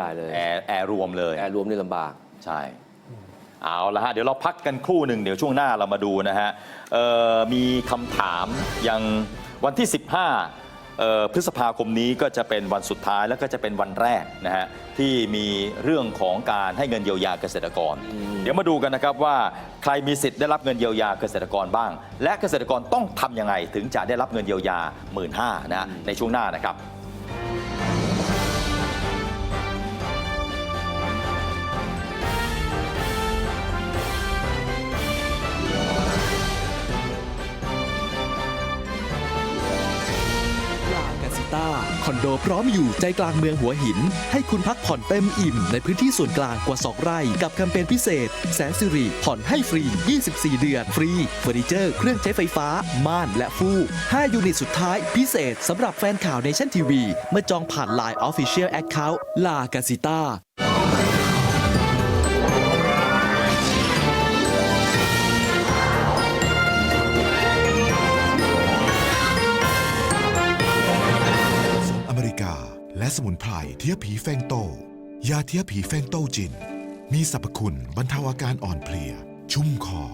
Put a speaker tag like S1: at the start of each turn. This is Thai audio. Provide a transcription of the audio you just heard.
S1: ได้เลย
S2: แอร์แอร์รวมเลย
S1: แอร์รวมนี่ลำบาก
S2: ใช่ เอาละฮะ เดี๋ยวเราพักกันครู่หนึ่งเดี๋ยวช่วงหน้าเรามาดูนะฮะเอ่อมีคำถามยังวันที่ 15เอ่อพฤษภาคมนี้ก็จะเป็นวันสุดท้ายแล้วก็จะเป็นวันแรกนะฮะที่มีเรื่องของการให้เงินเยียวยาเกษตรกร เดี๋ยวมาดูกันนะครับว่าใครมีสิทธิ์ได้รับเงินเยียวยาเกษตรกรบ้าง และเกษตรกรต้องทำยังไงถึงจะได้รับเงินเยียวยา 1 5ื่นนะฮะในช่วงหน้านะครับ
S3: ต้า คอนโดพร้อมอยู่ใจกลางเมืองหัวหิน ให้คุณพักผ่อนเต็มอิ่ม ในพื้นที่ส่วนกลางกว่า 2 ไร่ กับแคมเปญพิเศษ แสนสิริผ่อนให้ฟรี 24 เดือน ฟรีเฟอร์นิเจอร์เครื่องใช้ไฟฟ้า ม่านและฟูก5ยูนิตสุดท้ายพิเศษสำหรับแฟนข่าวเนชั่นทีวี เมื่อจองผ่าน Line Official Account ลากาซิต้า
S4: และสมุนไพรเทียผีแฟงโต ยาเทียผีแฟงโตจิน มีสรรพคุณบรรเทาอาการอ่อนเพลีย ชุ่มคอ